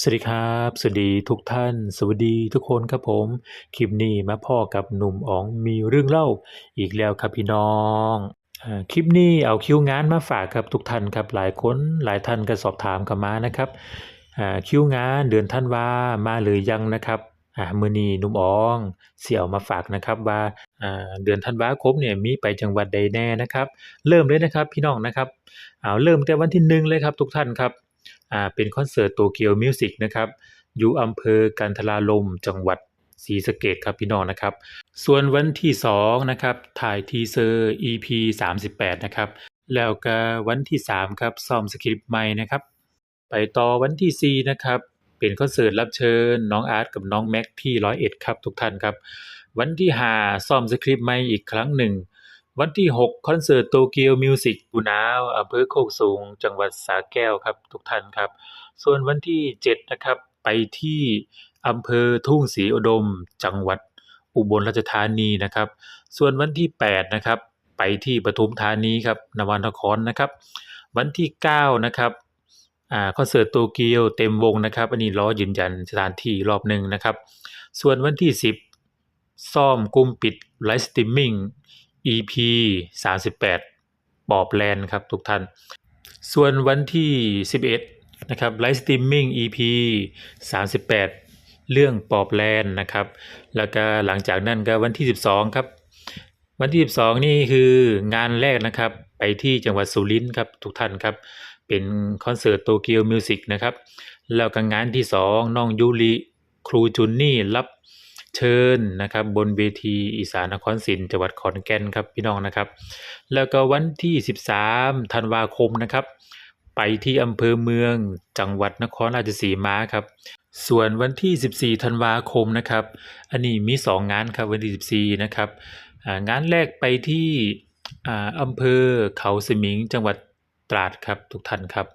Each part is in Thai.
สวัสดีครับ สวัสดีทุกท่าน สวัสดีทุกคนครับผม คลิปนี้มาพ่อกับหนุ่มอ๋องมีเรื่องเล่าอีกแล้วครับพี่น้องคลิปนี้เอาคิวงานมาฝากครับทุกท่านครับหลายคนหลายท่านก็สอบถามเข้ามานะครับคิวงานเดือนท่านว่ามาหรือยังนะครับมือนีหนุ่มอ๋องเสิเอามาฝากนะครับว่าเดือนธันวาคมเนี่ยมีไปจังหวัดใดแน่นะครับ เริ่มเลยนะครับพี่น้องนะครับเอาเริ่มแต่วันที่หนึ่งเลยครับทุกท่านครับ เป็นคอนเสิร์ตโตเกียวมิวสิกนะครับอยู่อำเภอกันทราลมจังหวัดศรีสะเกษครับพี่น้องนะครับ ส่วนวันที่2นะครับถ่ายทีเซอร์ EP 38 นะครับ แล้วก็วันที่ 3 ครับซ้อมสคริปต์ใหม่นะครับ ไปต่อวันที่ 4 นะครับ เป็นคอนเสิร์ตรับเชิญ น้องอาร์ตกับน้องแม็กที่ร้อยเอ็ดครับทุกท่านครับ วันที่ 5ซ้อมสคริปต์ใหม่อีกครั้งหนึ่ง วันที่ 6 คอนเสิร์ตโตเกียวมิวสิกปูนาวอำเภอโคกสูง จังหวัดสระแก้วครับทุกท่านครับ ส่วนวันที่ 7 นะครับ ไปที่อำเภอทุ่งศรีอุดม จังหวัดอุบลราชธานีนะครับ ส่วนวันที่ 8 นะครับ ไปที่ปทุมธานีครับนวนครนะครับ วันที่ 9 นะครับอ่าคอนเสิร์ตโตเกียวเต็มวงนะครับ อันนี้รอยืนยันสถานที่รอบหนึ่งนะครับ ส่วนวันที่ 10 ซ่อมกุมปิดไลฟ์สตรีมมิ่ง EP 38ปอบแลนด์ครับทุกท่าน ส่วนวันที่ 11 นะครับไลฟ์สตรีมมิ่ง EP 38 เรื่องปอบแลนด์นะครับ แล้วก็หลังจากนั้นก็วันที่ 12 ครับ วันที่ 12 นี่คืองานแรกนะครับ ไปที่จังหวัดสุรินทร์ครับทุกท่านครับ เป็นคอนเสิร์ตโตเกียวมิวสิกนะครับ แล้วก็งานที่ 2 น้องยูริครูจุนนี่รับ เชิญนะครับบนเวทีอีสานนครศรีจังหวัดขอนแก่นครับพี่น้องนะครับ แล้วก็วันที่ 13ธันวาคมนะครับ ไปที่อำเภอเมืองจังหวัดนครราชสีมาครับส่วนวันที่ 14ธันวาคมนะครับ อันนี้มี 2 งานครับวันที่14นะครับงานแรกไปที่อำเภอเขาสมิงจังหวัดตราดครับทุกท่านครับ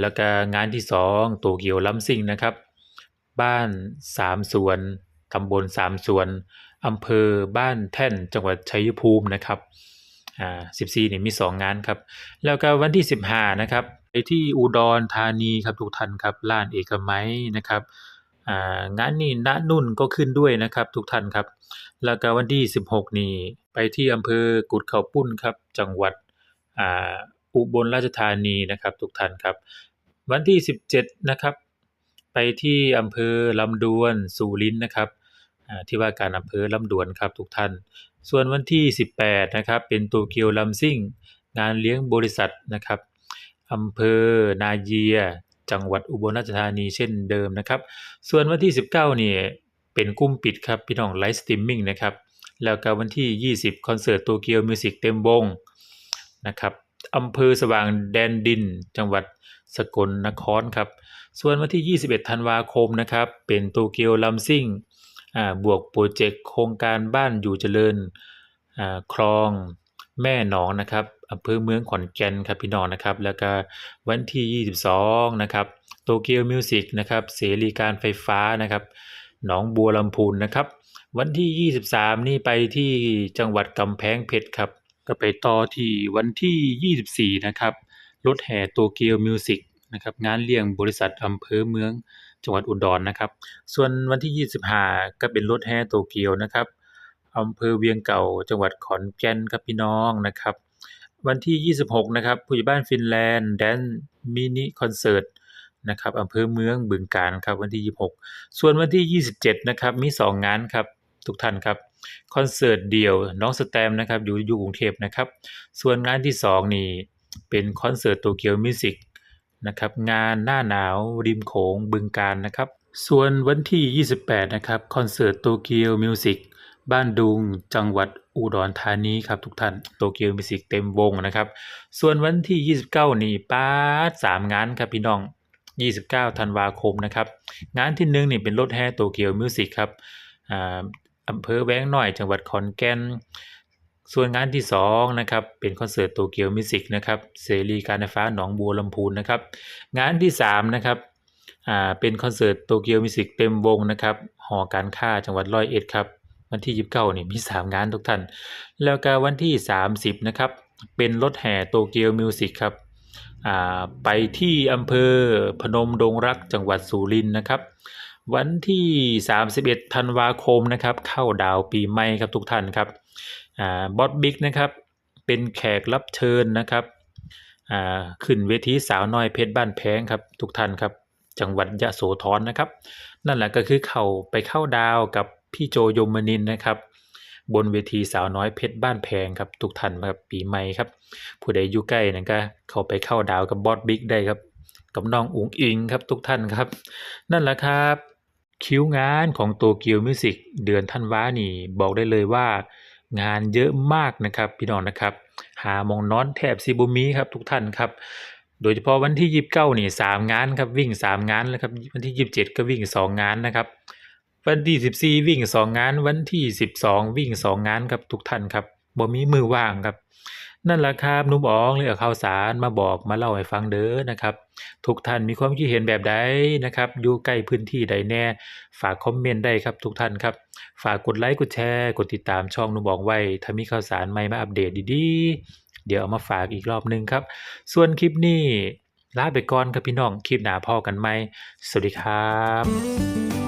แล้วก็งานที่ 2 โตเกียวล้ำซิ่งนะครับ บ้านสามสวน ตำบลสามสวนอำเภอบ้านแท่นจังหวัดชัยภูมินะครับอ่า14นี่มี2งงานครับ แล้วก็วันที่15นะครับไปที่อุดรธานีครับทุกท่านครับล้านเอกมัยนะครับอ่างานนี้ณนุ่นก็ขึ้นด้วยนะครับทุกท่านครับ แล้วก็วันที่ 16 นี่ไปที่อำเภอกุดเขาปุ้นครับจังหวัดอ่าอุบลราชธานีนะครับทุกท่านครับ วันที่ 17 นะครับ ไปที่อำเภอลำดวนสุรินนะครับ ที่ว่าการอำเภอลำดวนครับทุกท่าน ส่วนวันที่ 18นะครับเป็นโตเกียวลัมซิ่ง งานเลี้ยงบริษัทนะครับอำเภอนาเยีย จังหวัดอุบลราชธานีเช่นเดิมนะครับ ส่วนวันที่ 19นี่เป็นกลุ่มปิดครับพี่น้องไลฟ์สตรีมมิ่งนะครับแล้วก็วันที่ 20 คอนเสิร์ตโตเกียวมิวสิกเต็มวงนะครับอำเภอสว่างแดนดิน จังหวัดสกลนครครับ ส่วนวันที่ 21 ธันวาคมนะครับ เป็นโตเกียวลัมซิ่ง บวกโปรเจกต์โครงการบ้านอยู่เจริญคลองแม่หนองนะครับอำเภอเมืองขอนแก่นครับพี่น้องนะครับ แล้วก็วันที่ 22 นะครับโตเกียวมิวสิกนะครับเสรีการไฟฟ้านะครับหนองบัวลำพูนนะครับ วันที่ 23 นี่ไปที่จังหวัดกำแพงเพชรครับ ก็ไปต่อที่วันที่ 24 นะครับรถแห่โตเกียวมิวสิกนะครับงานเลี้ยงบริษัทอำเภอเมือง จังหวัดอุดรนะครับ ส่วนวันที่ 25 ก็เป็นรถแห่โตเกียวนะครับอำเภอเวียงเก่าจังหวัดขอนแก่นครับพี่น้องนะครับ วันที่ 26 นะครับผู้ใหญ่บ้านฟินแลนด์แดนมินิคอนเสิร์ตนะครับอำเภอเมืองบึงกาฬครับวันที่ 26 ส่วนวันที่ 27 นะครับมี 2 งานครับทุกท่านครับคอนเสิร์ตเดี่ยวน้องสแตมนะครับอยู่อยู่กรุงเทพนะครับ ส่วนงานที่ 2 นี่เป็นคอนเสิร์ตโตเกียวมิวสิก นะครับงานหน้าหนาวริมโขงบึงการนะครับ ส่วนวันที่ 28 นะครับคอนเสิร์ตโตเกียวมิวสิกบ้านดุงจังหวัดอุดรธานีครับทุกท่านโตเกียวมิวสิกเต็มวงนะครับ ส่วนวันที่ 29 นี่ป้าสามงานครับพี่น้อง 29 ธันวาคมนะครับ งานที่หนึ่งนี่เป็นรถแห่โตเกียวมิวสิกครับอ่าอำเภอแว้งหน่อยจังหวัดขอนแก่น ส่วนงานที่2นะครับเป็นคอนเสิร์ตโตเกียวมิวสิกนะครับเสรีการไฟฟ้าหนองบัวลำพูนนะครับงานที่3นะครับอ่าเป็นคอนเสิร์ตโตเกียวมิวสิกเต็มวงนะครับหอการค้าจังหวัดร้อยเอ็ดครับวันที่ 29นี่มี 3 งานทุกท่าน แล้วก็วันที่ 30นะครับเป็นรถแห่โตเกียวมิวสิกครับไปที่อำเภอพนมดงรักจังหวัดสุรินทร์นะครับ วันที่ 31 ธันวาคมนะครับ เข้าดาวปีใหม่ครับทุกท่านครับ บอสบิ๊กนะครับเป็นแขกรับเชิญนะครับขึ้นเวทีสาวน้อยเพชรบ้านแพงครับทุกท่านครับจังหวัดยะโสธรนะครับ นั่นแหละก็คือเขาไปเข้าดาวกับพี่โจยมนินนะครับ บนเวทีสาวน้อยเพชรบ้านแพงครับทุกท่านครับปีใหม่ครับ ผู้ใดอยู่ใกล้นั่นก็เข้าไปเข้าดาวกับบอสบิ๊กได้ครับ กับน้องอุ๋งอิงครับทุกท่านครับ นั่นแหละครับ คิวงานของโตเกียวมิวสิกเดือนธันวานี่บอกได้เลยว่า งานเยอะมากนะครับพี่น้องนะครับหามองนอนแทบซีบุมีครับทุกท่านครับโดยเฉพาะวันที่ยีิบเก้านี่สามงานครับวิ่งสามงานแล้วครับวันที่ยีิบเจ็ดก็วิ่งสองงานนะครับ วันที่สิบสี่วิ่งสองงาน วันที่สิบสองวิ่งสองานครับทุกท่านครับบ่มีมือว่างครับ นั่นแหละครับนุ่มอ๋องเลยเอข่าวสารมาบอกมาเล่าให้ฟังเด้อนะครับทุกท่านมีความคิดเห็นแบบใดนะครับ อยู่ใกล้พื้นที่ใดแน่ ฝากคอมเมนต์ได้ครับทุกท่านครับ ฝากกดไลค์กดแชร์ กดติดตามช่องนุ่มอ๋องไว้ถ้ามีข่าวสารใหม่มาอัปเดตดีๆ เดี๋ยวเอามาฝากอีกรอบหนึงครับ ส่วนคลิปนี้ลาไปก่อนครับพี่น้องคลิปหน้าพอกันไหมสวัสดีครับ